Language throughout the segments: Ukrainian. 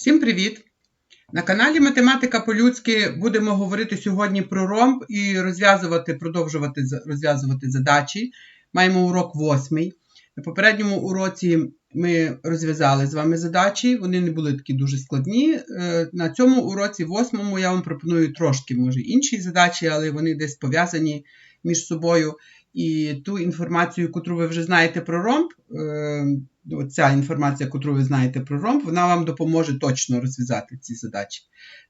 Всім привіт! На каналі Математика по-людськи будемо говорити сьогодні про ромб і розв'язувати, продовжувати розв'язувати задачі. Маємо урок восьмий. На попередньому уроці ми розв'язали з вами задачі, вони не були такі дуже складні. Е, На цьому уроці восьмому я вам пропоную трошки, може, інші задачі, але вони десь пов'язані між собою. І ту інформацію, яку ви вже знаєте про ромб, е, ця інформація, яку ви знаєте про ромб, вона вам допоможе точно розв'язати ці задачі.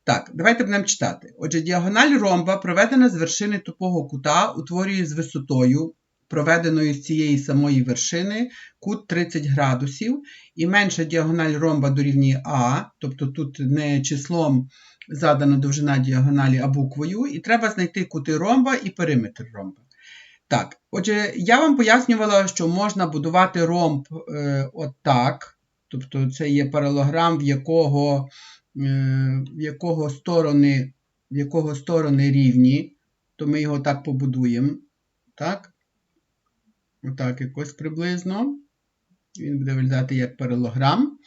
Так, давайте будемо читати. Отже, діагональ ромба, проведена з вершини тупого кута, утворює з висотою, проведеною з цієї самої вершини, кут 30 градусів, і менша діагональ ромба дорівнює А, тобто тут не числом задана довжина діагоналі, а буквою, і треба знайти кути ромба і периметр ромба. Так, отже, я вам пояснювала, що можна будувати ромб е, отак. Тобто це є паралограм, в якого, е, в якого, сторони, в якого сторони рівні, то ми його так побудуємо. Так? Отак якось приблизно. Він буде виглядати як паралограм.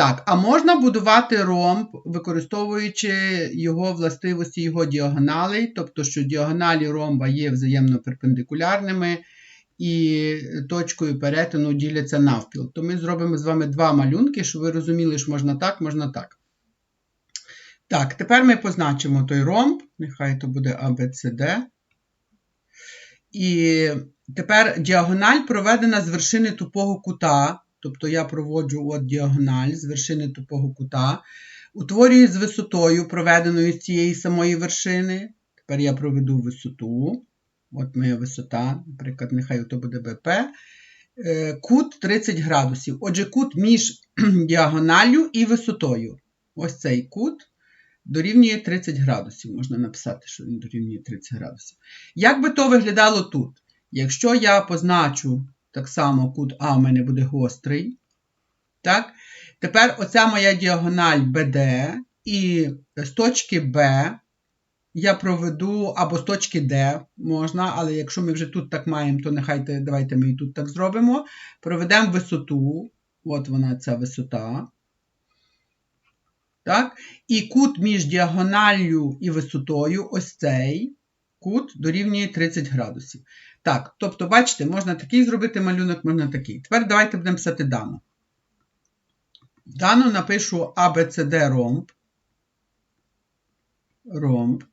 Так, а можна будувати ромб, використовуючи його властивості, його діагоналей, тобто, що діагоналі ромба є взаємно перпендикулярними і точкою перетину діляться навпіл. То ми зробимо з вами два малюнки, щоб ви розуміли, що можна так, можна так. Так, тепер ми позначимо той ромб, нехай то буде ABCD. І тепер діагональ проведена з вершини тупого кута. Тобто я проводжу от діагональ з вершини тупого кута, утворюю з висотою, проведеною з цієї самої вершини. Тепер я проведу висоту. От моя висота, наприклад, нехай то буде БП. Е, Кут 30 градусів. Отже, кут між діагоналлю і висотою. Ось цей кут дорівнює 30 градусів. Можна написати, що він дорівнює 30 градусів. Як би то виглядало тут? Якщо я позначу так само кут А у мене буде гострий. Так? Тепер оця моя діагональ BD, і з точки Б я проведу, або з точки Д можна, але якщо ми вже тут так маємо, то нехай давайте ми і тут так зробимо. Проведемо висоту. От вона ця висота. Так? І кут між діагоналлю і висотою, ось цей кут дорівнює 30 градусів. Так, тобто, бачите, можна такий зробити малюнок, можна такий. Тепер давайте будемо писати дану. Дану напишу ABCD ромб. Ромб.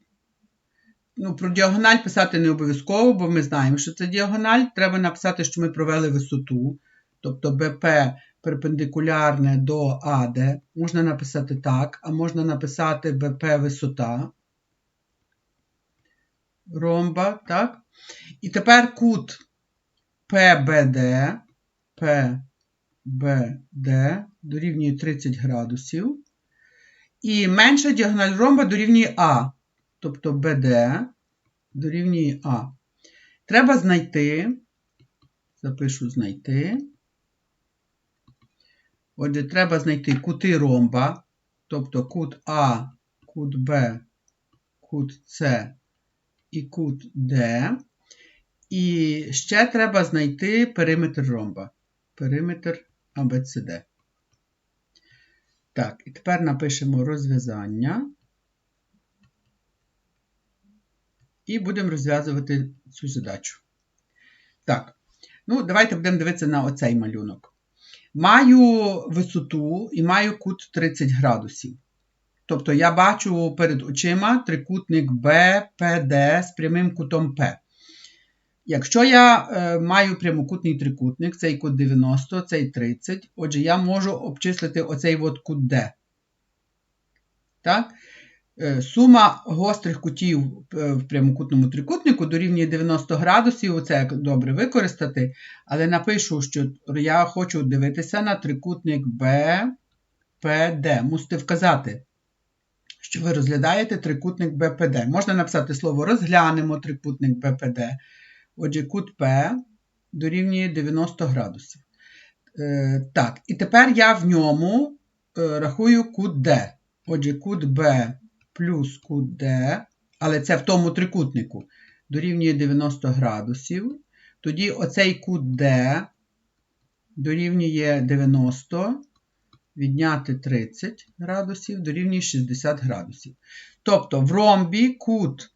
Ну, Про діагональ писати не обов'язково, бо ми знаємо, що це діагональ. Треба написати, що ми провели висоту. Тобто БП перпендикулярне до АД. Можна написати так, а можна написати БП висота ромба, так? І тепер кут PBD, PBD дорівнює 30 градусів. І менша діагональ ромба дорівнює А. Тобто BD дорівнює А. Треба знайти, запишу знайти. Отже, треба знайти кути ромба, тобто кут А, кут Б, кут С і кут D. І ще треба знайти периметр ромба. Периметр ABCD. Так, і тепер напишемо розв'язання. І будемо розв'язувати цю задачу. Так, ну, давайте будемо дивитися на оцей малюнок. Маю висоту і маю кут 30 градусів. Тобто я бачу перед очима трикутник BPD з прямим кутом P. Якщо я е, маю прямокутний трикутник, цей кут 90, цей 30, отже, я можу обчислити оцей от кут D. Так? Е, сума гострих кутів в прямокутному трикутнику дорівнює 90 градусів. Це добре використати. Але напишу, що я хочу дивитися на трикутник BPD. Мусите вказати що ви розглядаєте трикутник БПД. Можна написати слово розглянемо трикутник БПД. Отже, кут П дорівнює 90 градусів. Е, так, і тепер я в ньому е, рахую кут Д. Отже, кут Б плюс кут Д, але це в тому трикутнику, дорівнює 90 градусів. Тоді оцей кут Д дорівнює 90 відняти 30 градусів дорівнює 60 градусів. Тобто в ромбі кут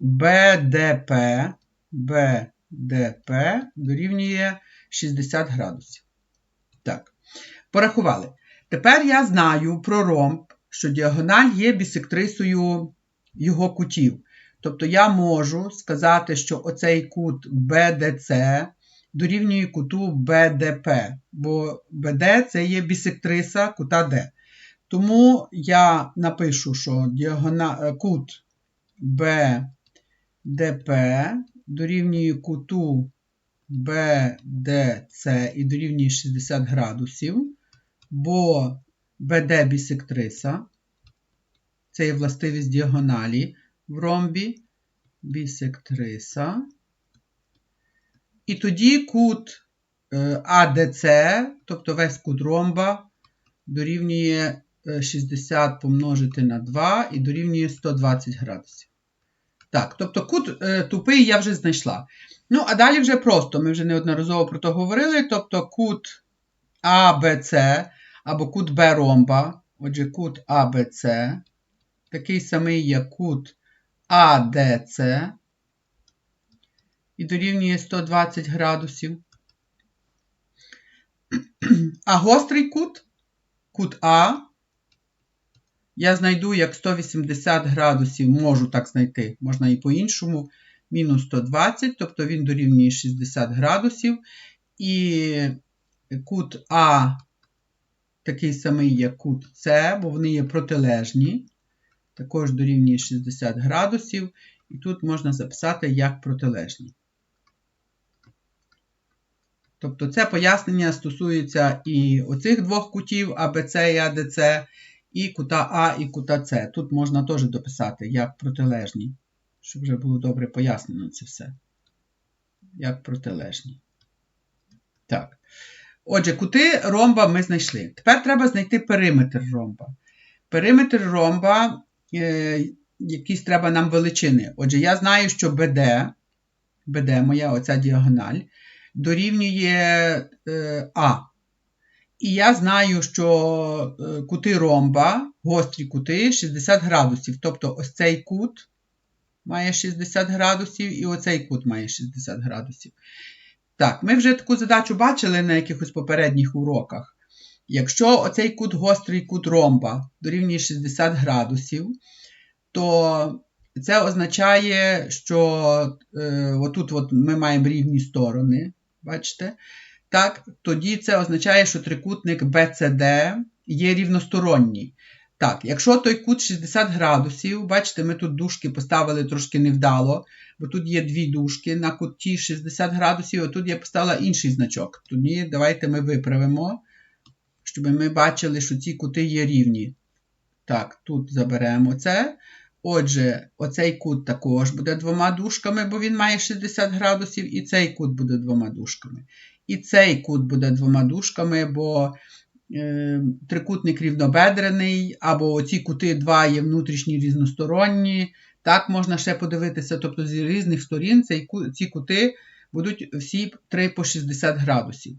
БДП, БДП дорівнює 60 градусів. Так, порахували. Тепер я знаю про ромб, що діагональ є бісектрисою його кутів. Тобто я можу сказати, що оцей кут BDC дорівнює куту BDP, бо BD це є бісектриса кута D. Тому я напишу, що діагона... кут BDP дорівнює куту BDC і дорівнює 60 градусів, бо BD бісектриса, це є властивість діагоналі в ромбі, бісектриса. І тоді кут АДЦ, тобто весь кут ромба, дорівнює 60 помножити на 2 і дорівнює 120 градусів. Так, тобто кут е, тупий я вже знайшла. Ну, а далі вже просто, ми вже неодноразово про то говорили. Тобто кут АБЦ або кут Б ромба, отже, кут АБЦ, такий самий як кут АДЦ, і дорівнює 120 градусів. А гострий кут, кут А, я знайду як 180 градусів, можу так знайти, можна і по-іншому, мінус 120, тобто він дорівнює 60 градусів. І кут А такий самий, як кут С, бо вони є протилежні. Також дорівнює 60 градусів. І тут можна записати як протилежні. Тобто це пояснення стосується і оцих двох кутів АБЦ і АДЦ, і кута А і кута С. Тут можна теж дописати як протилежні, щоб вже було добре пояснено це все. Як протилежні. Так. Отже, кути ромба ми знайшли. Тепер треба знайти периметр ромба. Периметр ромба, е, якісь треба нам величини. Отже, я знаю, що BD, BD моя оця діагональ, дорівнює е, А. І я знаю, що е, кути ромба, гострі кути 60 градусів. Тобто ось цей кут має 60 градусів, і оцей кут має 60 градусів. Так, ми вже таку задачу бачили на якихось попередніх уроках. Якщо оцей кут гострий кут ромба дорівнює 60 градусів, то це означає, що е, отут от ми маємо рівні сторони. Бачите? Так, Тоді це означає, що трикутник BCD є рівносторонній. Так, якщо той кут 60 градусів, бачите, ми тут дужки поставили трошки невдало, бо тут є дві дужки на куті 60 градусів, а тут я поставила інший значок. Тоді давайте ми виправимо, щоб ми бачили, що ці кути є рівні. Так, тут заберемо це. Отже, оцей кут також буде двома дужками, бо він має 60 градусів, і цей кут буде двома дужками. І цей кут буде двома дужками, бо е, трикутник рівнобедрений, або оці кути два є внутрішні різносторонні. Так, можна ще подивитися, тобто з різних сторін цей, ці кути будуть всі 3 по 60 градусів.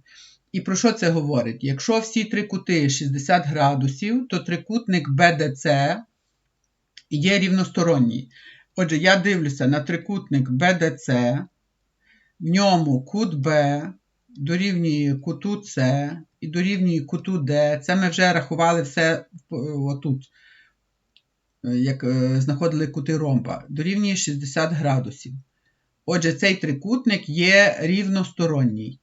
І про що це говорить? Якщо всі три кути 60 градусів, то трикутник BDC є рівносторонній. Отже, я дивлюся на трикутник BDC, в ньому кут Б дорівнює куту С і дорівнює куту Д. Це ми вже рахували все отут, як е, знаходили кути ромба, дорівнює 60 градусів. Отже, цей трикутник є рівносторонній.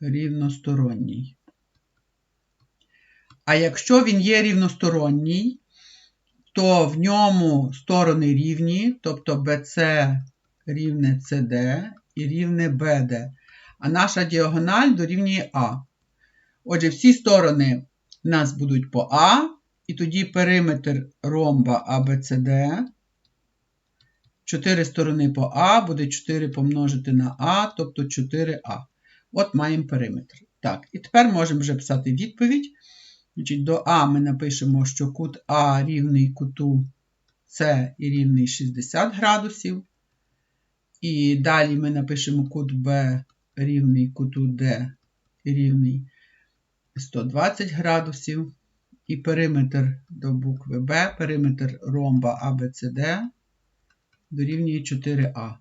Рівносторонній. А якщо він є рівносторонній, то в ньому сторони рівні, тобто BC рівне CD і рівне BD. А наша діагональ дорівнює А. Отже, всі сторони в нас будуть по А, і тоді периметр ромба ABCD. Чотири сторони по А буде 4 помножити на А, тобто 4А. От маємо периметр. Так, і тепер можемо вже писати відповідь. Значить, До А ми напишемо, що кут А рівний куту С і рівний 60 градусів. І далі ми напишемо кут Б рівний куту Д рівний 120 градусів. І периметр до букви Б, периметр ромба ABCD дорівнює 4А.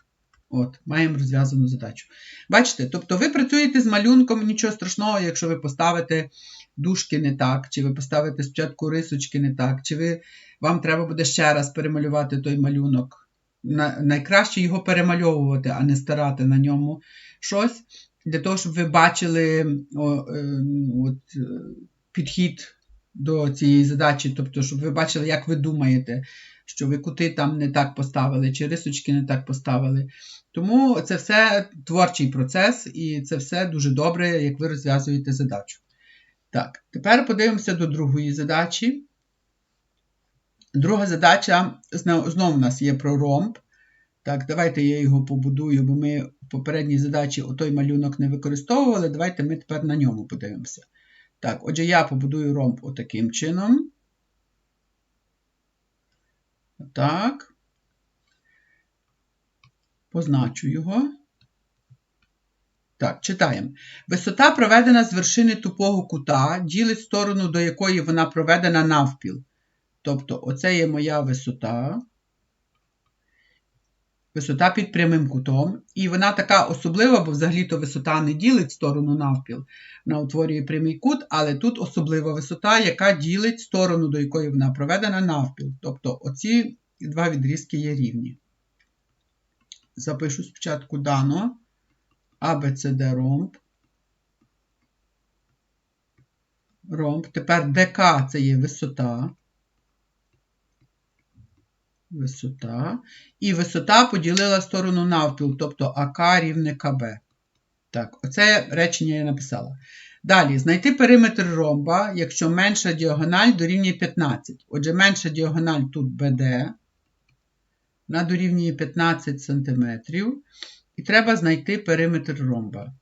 От, маємо розв'язану задачу. Бачите, тобто ви працюєте з малюнком, нічого страшного, якщо ви поставите дужки не так, чи ви поставите спочатку рисочки не так, чи ви, вам треба буде ще раз перемалювати той малюнок. На, найкраще його перемальовувати, а не старати на ньому щось, для того, щоб ви бачили о, е, от, е, підхід до цієї задачі, тобто, щоб ви бачили, як ви думаєте, що ви кути там не так поставили, чи рисочки не так поставили. Тому це все творчий процес, і це все дуже добре, як ви розв'язуєте задачу. Так, тепер подивимося до другої задачі. Друга задача знову у нас є про ромб. Так, давайте я його побудую, бо ми в попередній задачі той малюнок не використовували. Давайте ми тепер на ньому подивимося. Так, отже, я побудую ромб отаким чином. Так. Позначу його. Так, читаємо. Висота проведена з вершини тупого кута, ділить сторону, до якої вона проведена навпіл. Тобто, оце є моя висота. Висота під прямим кутом. І вона така особлива, бо взагалі-то висота не ділить сторону навпіл. Вона утворює прямий кут, але тут особлива висота, яка ділить сторону, до якої вона проведена навпіл. Тобто оці два відрізки є рівні. Запишу спочатку дано ABCD ромб. Ромб. Тепер ДК це є висота висота. І висота поділила сторону навпіл, тобто АК рівне КБ. Так, оце речення я написала. Далі, знайти периметр ромба, якщо менша діагональ дорівнює 15. Отже, менша діагональ тут БД. Вона дорівнює 15 см. І треба знайти периметр ромба.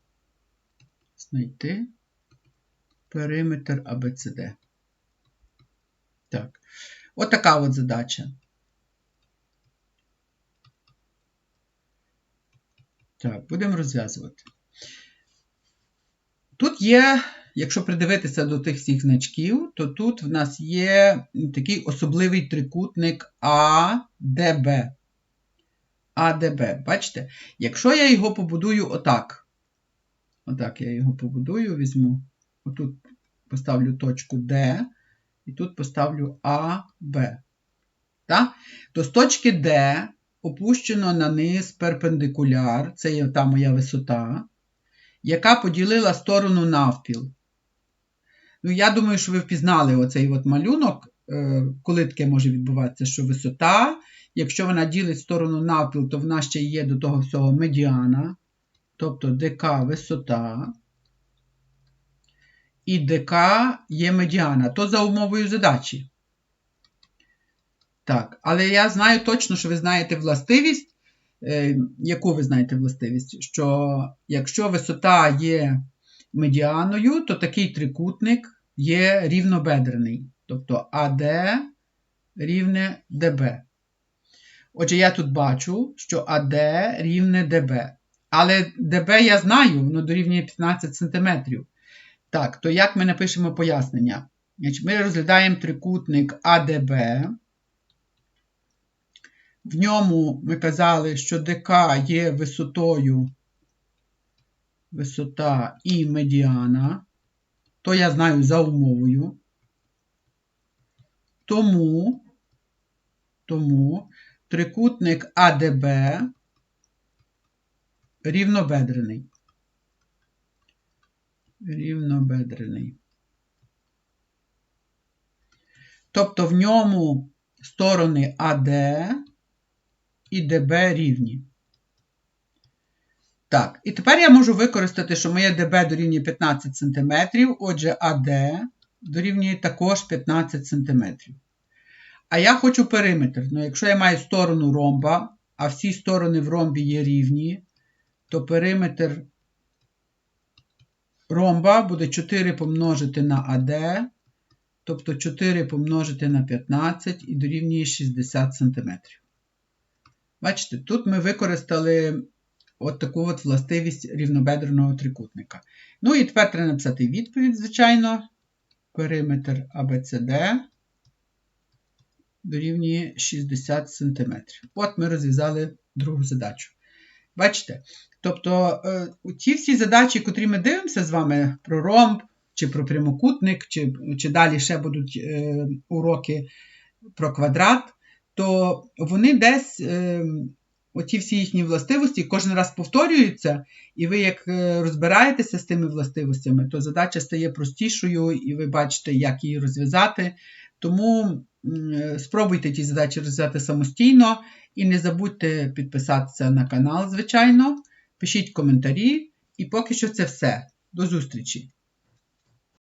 Знайти периметр АБЦД. Так. Отака от задача. Так, будемо розв'язувати. Тут є, якщо придивитися до тих всіх значків, то тут в нас є такий особливий трикутник АДБ. АДБ. Бачите? Якщо я його побудую отак, отак я його побудую, візьму, отут поставлю точку D, і тут поставлю АБ. То з точки D опущено на низ перпендикуляр, це є та моя висота, яка поділила сторону навпіл. Ну, Я думаю, що ви впізнали оцей от малюнок, е, коли таке може відбуватися, що висота, якщо вона ділить сторону навпіл, то вона ще є до того всього медіана, тобто ДК висота. І ДК є медіана, то за умовою задачі. Так, але я знаю точно, що ви знаєте властивість. Е, яку ви знаєте властивість? Що якщо висота є медіаною, то такий трикутник є рівнобедрений. Тобто АД рівне ДБ. Отже, я тут бачу, що АД рівне ДБ. Але ДБ я знаю, воно дорівнює 15 см. Так, то як ми напишемо пояснення? Ми розглядаємо трикутник АДБ. В ньому ми казали, що ДК є висотою висота і медіана, то я знаю за умовою. Тому, тому трикутник АДБ рівнобедрений. Рівнобедрений. Тобто в ньому сторони АД і ДБ рівні. Так, і тепер я можу використати, що моє ДБ дорівнює 15 см, отже, АД дорівнює також 15 см. А я хочу периметр. Ну, якщо я маю сторону ромба, а всі сторони в ромбі є рівні, то периметр ромба буде 4 помножити на АД, тобто 4 помножити на 15 і дорівнює 60 см. Бачите, тут ми використали от таку от властивість рівнобедреного трикутника. Ну і тепер треба написати відповідь, звичайно. Периметр ABCD дорівнює 60 см. От ми розв'язали другу задачу. Бачите? Тобто е, ті всі задачі, котрі ми дивимося з вами про ромб, чи про прямокутник, чи, чи далі ще будуть е, уроки про квадрат, то вони десь, е, оті всі їхні властивості, кожен раз повторюються, і ви як е, розбираєтеся з тими властивостями, то задача стає простішою, і ви бачите, як її розв'язати. Тому спробуйте ті задачі розв'язати самостійно і не забудьте підписатися на канал, звичайно. Пишіть коментарі, і поки що це все. До зустрічі!